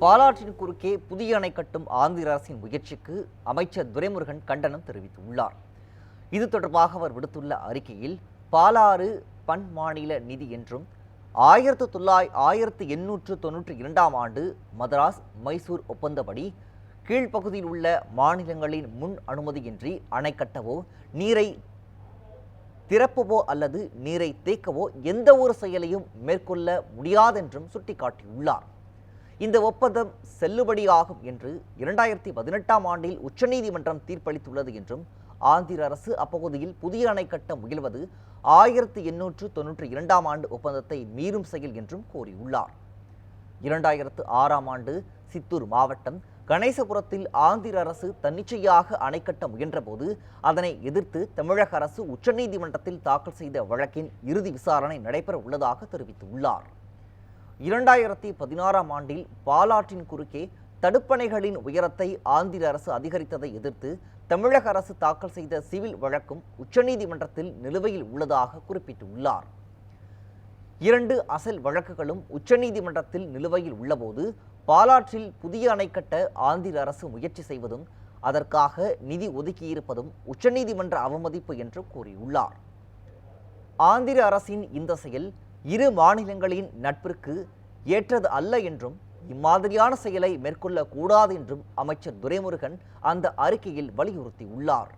பாலாற்றின் குறுக்கே புதிய அணை கட்டும் ஆந்திர அரசின் முயற்சிக்கு அமைச்சர் துரைமுருகன் கண்டனம் தெரிவித்துள்ளார். இது தொடர்பாக அவர் விடுத்துள்ள அறிக்கையில் பாலாறு பன் மாநில நிதி என்றும் ஆயிரத்து தொள்ளாய் ஆயிரத்து எண்ணூற்று தொன்னூற்றி இரண்டாம் ஆண்டு மதராஸ் மைசூர் ஒப்பந்தப்படி கீழ்ப்பகுதியில் உள்ள மாநிலங்களின் முன் அனுமதியின்றி அணை கட்டவோ நீரை திறப்பவோ அல்லது நீரை தேக்கவோ எந்த ஒரு செயலையும் மேற்கொள்ள முடியாதென்றும் சுட்டிக்காட்டியுள்ளார். இந்த ஒப்பந்தம் செல்லுபடியாகும் என்று இரண்டாயிரத்தி பதினெட்டாம் ஆண்டில் உச்சநீதிமன்றம் தீர்ப்பளித்துள்ளது என்றும் ஆந்திர அரசு அப்பகுதியில் புதிய அணை கட்ட முயல்வது ஆயிரத்தி எண்ணூற்று தொன்னூற்றி இரண்டாம் ஆண்டு ஒப்பந்தத்தை மீறும் செயல் என்றும் கூறியுள்ளார். இரண்டாயிரத்து ஆறாம் ஆண்டு சித்தூர் மாவட்டம் கணேசபுரத்தில் ஆந்திர அரசு தன்னிச்சையாக அணை கட்ட முயன்றபோது அதனை எதிர்த்து தமிழக அரசு உச்சநீதிமன்றத்தில் தாக்கல் செய்த வழக்கின் இறுதி விசாரணை நடைபெற உள்ளதாக தெரிவித்துள்ளார். இரண்டாயிரத்தி பதினாறாம் ஆண்டில் பாலாற்றின் குறுக்கே தடுப்பணைகளின் உயரத்தை ஆந்திர அரசு அதிகரித்ததை எதிர்த்து தமிழக அரசு தாக்கல் செய்த சிவில் வழக்கும் உச்சநீதிமன்றத்தில் நிலுவையில் உள்ளதாக குறிப்பிட்டுள்ளார். இரண்டு அசல் வழக்குகளும் உச்சநீதிமன்றத்தில் நிலுவையில் உள்ளபோது பாலாற்றில் புதிய அணை கட்ட ஆந்திர அரசு முயற்சி செய்வதும் அதற்காக நிதி ஒதுக்கியிருப்பதும் உச்சநீதிமன்ற அவமதிப்பு என்று கூறியுள்ளார். ஆந்திர அரசின் இந்த செயல் இரு மாநிலங்களின் நட்பிற்கு ஏற்றது அல்ல என்றும் இம்மாதிரியான செயலை மேற்கொள்ளக்கூடாது என்றும் அமைச்சர் துரைமுருகன் அந்த அறிக்கையில் வலியுறுத்தியுள்ளார்.